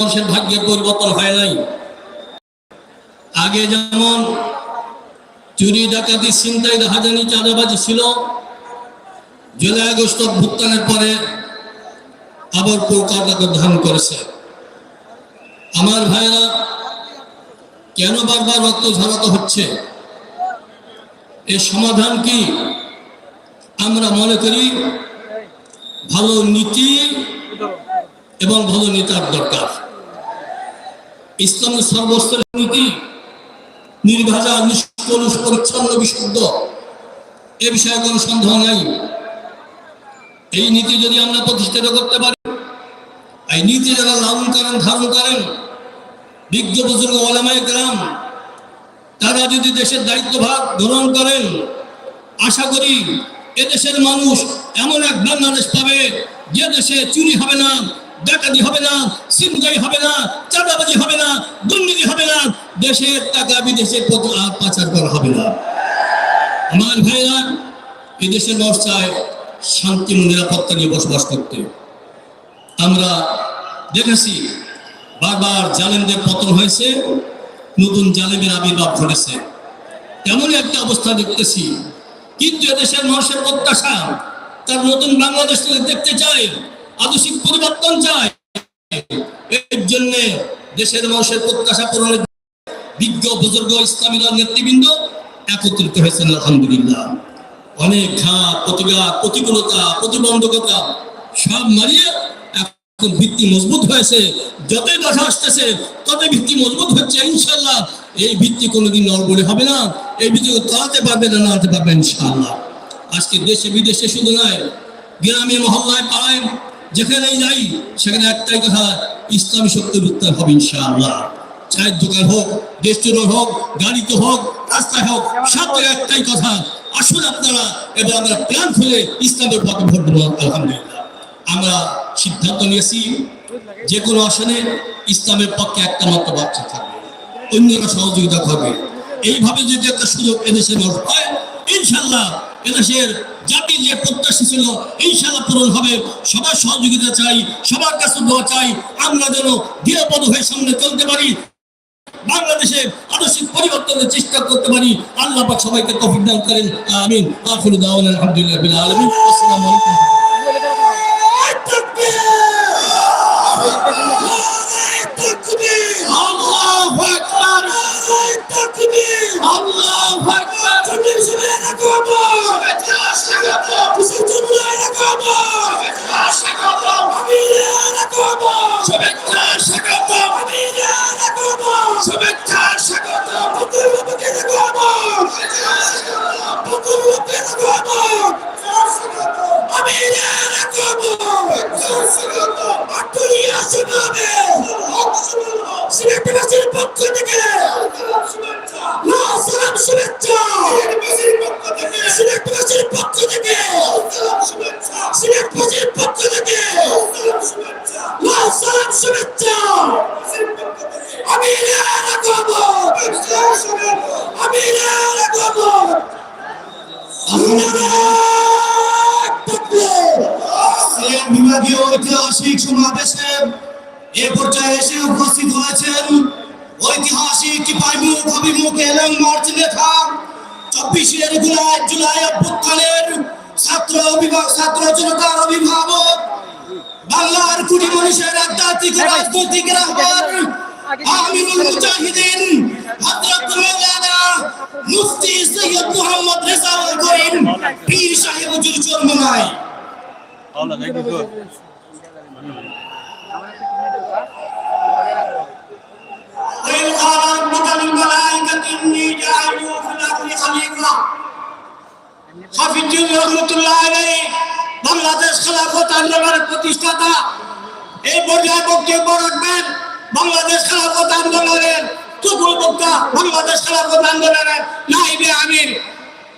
মানুষের ভাগ্যের পরিবর্তন হয় নাই। আগে যেমন চুরি, ডাকাতি, ছিনতাই রাহাজানি চাঁদাবাজি ছিল, জুলাই, আগস্ট ভুক্তানের পরে আবার কলকাতাকে ধারণ করেছে। আমার ভাইরা কেন বারবার রক্ত ঝরাতে হচ্ছে? এর সমাধান কি? আমরা মনে করি ভালো নীতি এবং ভালো নেতার দরকার। ইসলামের সর্বস্তরের নীতি, নির্ভাজা নিষ্কলুষ পরিচ্ছন্ন, বিশুদ্ধ, এ বিষয়ে কোনো সন্দেহ নাই। এই নীতি যদি আমরা প্রতিষ্ঠিত করতে পারি, এই নীতি যারা লালন করেন, ধারণ করেন, বিজ্ঞ বুজুর্গ, ওলামায় গ্রাম তারা যদি দেশের দায়িত্বভার গ্রহণ করেন, আশা করি এদেশের মানুষ এমন এক বাংলাদেশ পাবে যে দেশে চুরি হবে না। ডাকাতি হবে না, ছিনতাই হবে না, চাঁদাবাজি হবে না, দুর্নীতি হবে না, দেশের টাকা বিদেশে পাচার করা হবে না। আমার ভাইরা এই দেশের মানুষ চায় শান্তি ও নিরাপত্তা নিয়ে বসবাস করতে। আমরা দেখেছি, বারবার জালেমদের পতন হয়েছে, নতুন জালেমের আবির্ভাব ঘটেছে। এমনই একটা অবস্থা দেখতেছি, কিন্তু এদেশের মানুষের প্রত্যাশা, তার নতুন বাংলাদেশ দেখতে চায় আদর্শিক পরিবর্তন চায় এর জন্য দেশের মানুষের প্রত্যাশা পূরণের বিজ্ঞ, বুজুর্গ ইসলামী দল নেতৃবৃন্দ একত্রিত হয়েছেন, আলহামদুলিল্লাহ। অনেক ঘাত প্রতিঘাত, প্রতিকূলতা, প্রতিবন্ধকতা সব মারিয়ে এখন ভিত্তি মজবুত হয়েছে। যতই বাধা আসতেছে, ততই ভিত্তি মজবুত হচ্ছে ইনশাল্লাহ এই ভিত্তি কোনোদিন নড়বড়ে হবে না। এই ভিত্তি তাড়াতে পারবে না, নাড়াতে পারবে ইনশাল্লাহ আজকে দেশে, বিদেশে শুধু নয়, গ্রামে, মহল্লায়, পাড়ায় যেখানেই যাই সেখানে একটাই কথা, ইসলামী শক্তি উত্তর হবে ইনশাআল্লাহ। চায়ের দোকান হোক রেস্টুরেন্ট হোক গাড়িতে হোক, রাস্তায় হোক সব একটাই কথা। আসুন আপনারা, এবার আমরা প্ল্যান খুলে ইসলামের পথে ভোট দেবো, আলহামদুলিল্লাহ। আমরা সিদ্ধান্ত নিয়েছি যে কোনো আসনে ইসলামের পক্ষে একটা মাত্র বাচ্চা থাকবে, অন্যরা সহযোগিতা করবে। এইভাবে যদি একটা সুযোগ এদেশে মানুষ পায় ইনশাল্লাহ এদেশের জাতির যে প্রত্যাশা ছিল ইনশাল্লাহ পূরণ হবে। সবার সহযোগিতা চাই সবার কাছে দোয়া চাই। আমরা যেন নিরাপদ হয়ে সামনে চলতে পারি। বাংলাদেশে আদর্শিক পরিবর্তনের চেষ্টা করতে পারি। আল্লাহ পাক সবাইকে তৌফিক দান করেন। আমিন। আখিরু দাওয়ানা আলহামদুলিল্লাহ বিল আলামিন। আসসালামু আলাইকুম। আল্লাহু আল্লাহু সিলেটবাসীর পক্ষ থেকে। সালাম, শুভেচ্ছা। সিলেটবাসীর পক্ষ থেকে। সিলেটবাসীর পক্ষ থেকে। সালাম, শুভেচ্ছা। আমি আমি বিভাগীয় ঐতিহাসিক সমাবেশে এ পর্যায়ে এসে উপস্থিত হয়েছেন ঐতিহাসিক পাইমুখ অভিমুখ এবং মার্চ নেতা চব্বিশের জুলাই জুলাই অভ্যুত্থানের ছাত্র অভিভাবক, ছাত্র জনতার অভিভাবক, বাংলার কুড়ি মানুষের আধ্যাত্মিক রাজনৈতিক রাহবার আমিরুল মুজাহিদিন, হযরত মাওলানা মুফতি সৈয়দ মোহাম্মদ রেজাউল করিম, পীর সাহেব হুজুর চরমনায়। وإذ قال ربك للملائكة إني جاعل في الأرض خليفة হাফিজুল রহমতুল্লাহ আলাই বাংলাদেশ খেলাফত আন্দোলনের প্রতিষ্ঠাতা এই পর্যায়ে বক্তব্য রাখবেন বাংলাদেশ খেলাফত আন্দোলনের তুকুল বক্তা বাংলাদেশ খেলাফত আন্দোলনের নাইবে আমির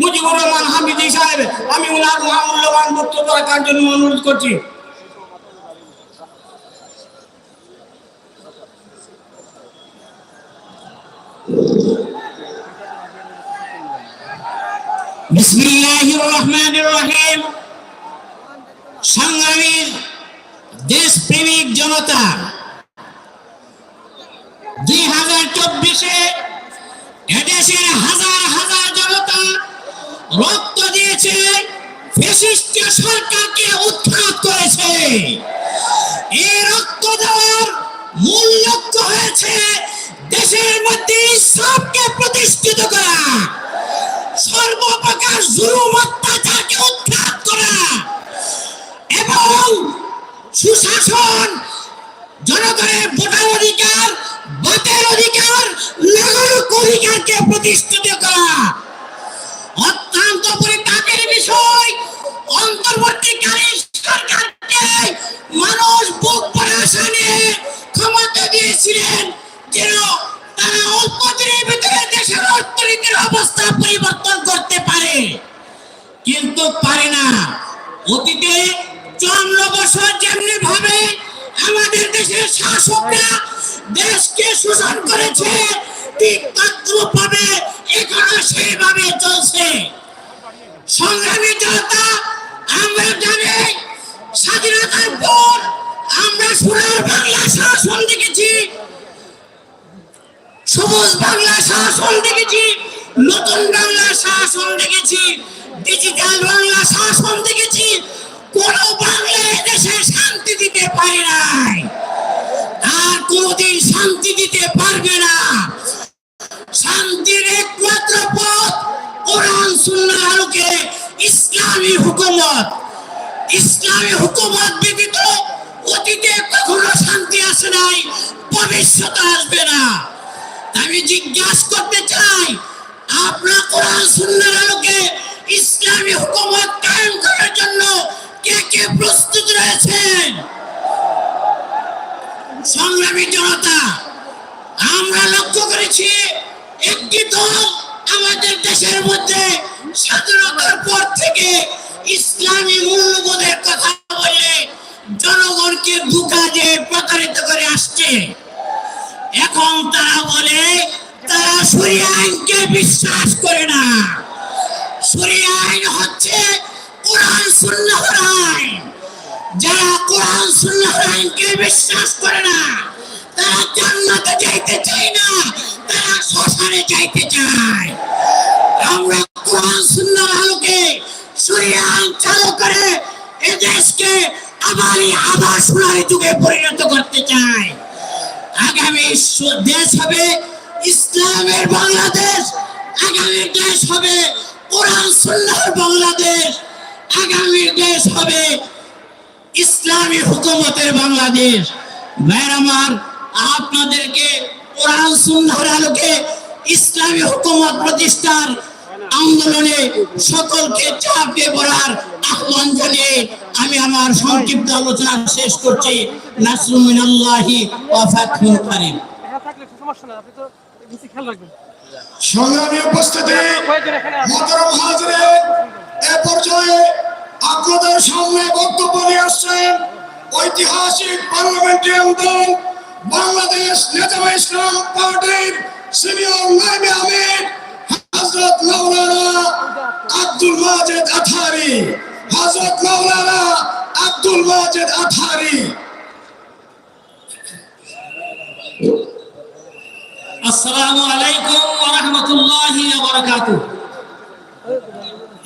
মুজিবুর রহমান হামিদি সাহেব আমি ওনার মহামূল্যবান বক্তব্য রাখার জন্য অনুরোধ করছি বিসমিল্লাহির দেশপ্রেমিক জনতা, দুই হাজার চব্বিশে এদেশের হাজার হাজার জনতা রক্ত দিয়েছে উৎখাত করেছে। এই রক্ত দেওয়ার হয়েছে দেশের মধ্যে ইসলামকে প্রতিষ্ঠিত ক্ষমতা দিয়েছিলেন যেন তারা অল্প দিনের ভিতরে দেশের অর্থনীতির অবস্থা পরিবর্তন করতে পারে। কিন্তু পারে না। অতীতে চন্দ্র যেমনি ভাবে আমাদের দেশের শাসকরা দেশকে শোষণ করেছে, ঠিক তদ্রুপ ভাবে এখনও সেইভাবে চলছে। সংগ্রামী জনতা, আমরা জানি, স্বাধীনতার পর আমরা সোনার বাংলা শাসন দেখেছি সবুজ বাংলা শাসন দেখেছি, নতুন বাংলা শাসন দেখেছি ডিজিটাল বাংলা শাসন দেখেছি, কোন বাংলা দেশে শান্তি দিতে পারে নাই। আর কোনদিন শান্তি দিতে পারবে না। শান্তির একমাত্র পথ কোরআন সুন্নাহর আলোকে ইসলামী হুকুমত। ইসলামী হুকুমত ব্যতীত অতীতে কখনো শান্তি আসে নাই ভবিষ্যতে আসবে না। আমি জিজ্ঞাসা করতে চাই, আপনার কোরআন সুন্নাহর আলোকে ইসলামী হুকুমত কায়েম করার জন্য কে কে প্রস্তুত রয়েছেন? সংগ্রামী জনতা, আমরা লক্ষ্য করেছি একটি দল আমাদের দেশের মধ্যে স্বাধীনতার পর থেকে ইসলামী মূল্যবোধের কথা বলে জনগণকে ধোঁকা দিয়ে প্রতারিত করে আসছে। এখন তারা বলে, তারা সরিয়া আইনকে বিশ্বাস করে না। সরিয়া আইন হচ্ছে কোরআন, সুন্নাহর আইন। যারা কোরআন, সুন্নাহর আইনকে বিশ্বাস করে না, তারা জান্নাতে যাইতে চায় না, তারা শ্মশানে যাইতে চায়। আমরা কোরআন, সুন্নাহর আলোকে সরিয়া আইন চালু করে এ দেশকে আবার আবার সোনালী যুগে পরিণত করতে চাই। আগামী দেশ হবে, ইসলামের বাংলাদেশ, আগামী দেশ হবে কোরআন সুল্লাহর বাংলাদেশ, আগামী দেশ হবে ইসলামী হুকুমতের বাংলাদেশ। ভাইয়ের আমার, আপনাদেরকে কোরআন, সুন্নাহর আলোকে ইসলামী হুকুমত প্রতিষ্ঠার আন্দোলনে সকলকে চাপ দিয়ে পড়ার আহ্বান জানিয়ে আমি আমার সংক্ষিপ্ত আলোচনা শেষ করছি। নাসরুমিনাল্লাহি ওয়া ফাতহুল কারীম। সংগ্রামী উপস্থিতি মহতরম হাজরে এ পর্যায়ে আপনাদের সামনে বক্তব্য নিয়ে আসছেন ঐতিহাসিক পার্লামেন্টারিয়ান দল বাংলাদেশ নেতামা ইসলাম পার্টির সিনিয়র নাইবে আমির হযরত মাওলানা আব্দুল মাজেদ আথারি, হযরত মাওলানা আব্দুল মাজেদ আথারি। আসসালামু আলাইকুম ওয়া রাহমাতুল্লাহি ওয়া বারাকাতুহু।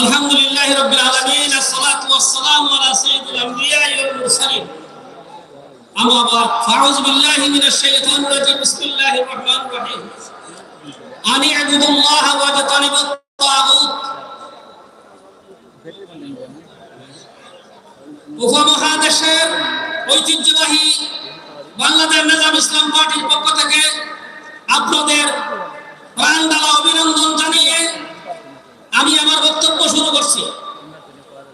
আলহামদুলিল্লাহি রাব্বিল আলামিন, আসসালাতু ওয়াসসালামু আলা সাইয়্যিদিল আমবিয়া'i ওয়াল মুরসালিন। আম্মা বাদ ফাউযু বিল্লাহি মিনাশ শাইতানির রাজীম। বিসমিল্লাহির রহমানির রহিম আনি আবুদুল্লাহ ওয়া তানিবুত তাগুত। ঐতিহ্যবাহী বাংলাদেশ নিজাম ইসলাম পার্টির পক্ষ থেকে আপনাদের প্রাণডালা অভিনন্দন জানিয়ে আমি আমার বক্তব্য শুরু করছি।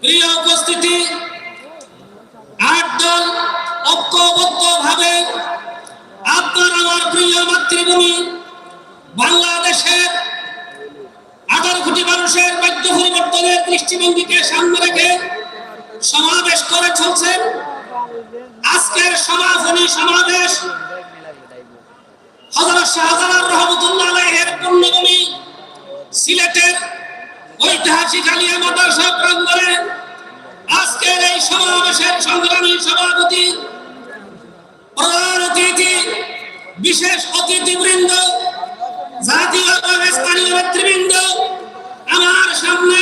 প্রিয় উপস্থিতি দৃষ্টিভঙ্গিকে সামনে রেখে সমাবেশ করে চলছেন আজকের সমাপনী সমাবেশ। হযরত শাহজালাল সিলেটের ঐতিহাসিক আলিয়া মাদ্রাসা প্রাঙ্গণে আজকের এই সমাবেশের সংগ্রামী সভাপতি, প্রধান অতিথি, বিশেষ অতিথিবৃন্দ, জাতীয় স্থানীয় নেতৃবৃন্দ, আমার সামনে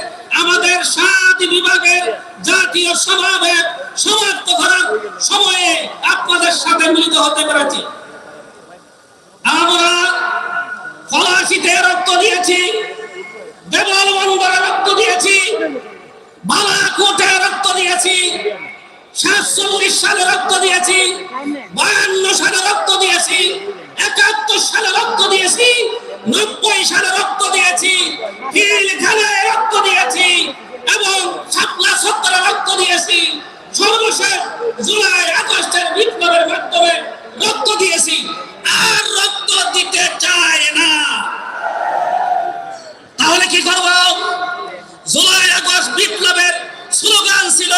আমাদের সাত বিভাগের জাতীয় সমাবেশ সমাপ্ত করার সময়ে আপনাদের সাথে মিলিত হতে পেরেছি। আমরা ফলাশিতে রক্ত দিয়েছি, দেবল রক্ত দিয়েছি, বালাকোটে রক্ত দিয়েছি সালে রক্ত দিয়েছি, বায়ান্ন সালে রক্ত দিয়েছি, একাত্তর সালে রক্ত দিয়েছি, নব্বই সালে রক্ত দিয়েছি রক্ত এবং শাপলা সত্তরে রক্ত দিয়েছি। সর্বশেষ জুলাই, আগস্টের বিপ্লবের মাধ্যমে রক্ত দিয়েছি। আর রক্ত দিতে চায় না। তাহলে কি করব? জুলাই, আগস্ট বিপ্লবের স্লোগান ছিল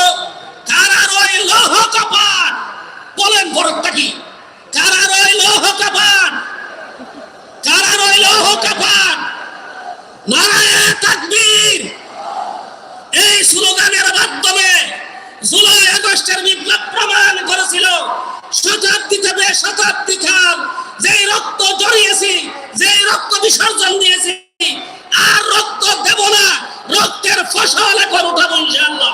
কারার ওই লৌহ কাপান বলেন বরকটা কি? কারার ওই লৌহ কাপান কারার ওই লৌহ কাপান নারায়ণ তাকবীর এই স্লোগানের মাধ্যমে জুলাই আগস্টের বিপ্লব প্রমাণ করেছিল শতাব্দী কাল যেই রক্ত জড়িয়েছি, যেই রক্ত বিসর্জন দিয়েছি, আর রক্ত দেব না, রক্তের ফসল এখন উঠাবো ইনশাআল্লাহ।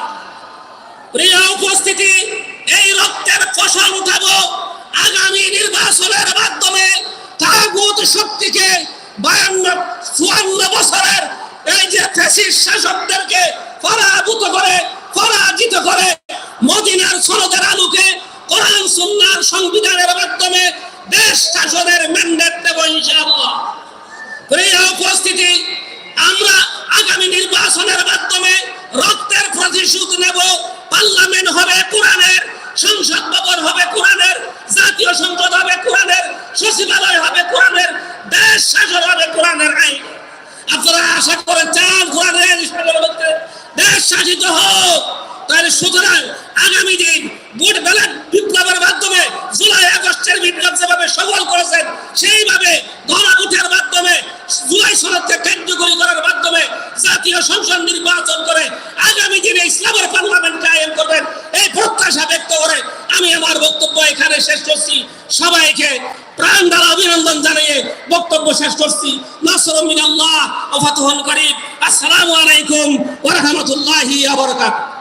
প্রিয় উপস্থিতি, এই রক্তের ফসল উঠাবো আগামী নির্বাচনের মাধ্যমে তাগুত শক্তিকে বায়ান্ন, চুয়ান্ন বছরের এই যে ফ্যাসিস শাসকদেরকে পরাভূত করে, পরাজিত করে, মদিনার সনদের আলোকে কোরআন সুন্নাহর সংবিধানের মাধ্যমে দেশ শাসনের ম্যান্ডেট দেব ইনশাআল্লাহ। প্রিয় উপস্থিতি, আমরা আগামী নির্বাচনের মাধ্যমে রক্তের প্রতিশোধ নেব। পার্লামেন্ট হবে কোরআনের, সংসদ ভবন হবে কোরআনের, জাতীয় সংসদ হবে কোরআনের, সচিবালয় হবে কোরআনের, দেশ শাসন হবে কোরআনের আইন। আপনারা আশা করে চান কোরআনের দেশ শাসিত হোক। তাহলে সুতরাং আগামী দিন ভোট ব্যালট বিপ্লবের মাধ্যমে জুলাই আগস্টের বিপ্লব যেভাবে সফল করেছেন, সেইভাবে গণভোটের মাধ্যমে, জুলাই সনদকে কার্যকরী করার মাধ্যমে জাতীয় সংসদ নির্বাচন করে আগামী দিনে ইসলামের পার্লামেন্ট কায়েম করবেন, এই প্রত্যাশা ব্যক্ত করে আমি আমার বক্তব্য এখানে শেষ করছি। সবাইকে প্রাণ দ্বারা অভিনন্দন জানিয়ে বক্তব্য শেষ করছি। নাসর মিনাল্লাহ ও ফাতুহুল করিম। আসসালামু আলাইকুম ওয়া রাহমাতুল্লাহি ওয়া বারাকাতুহু।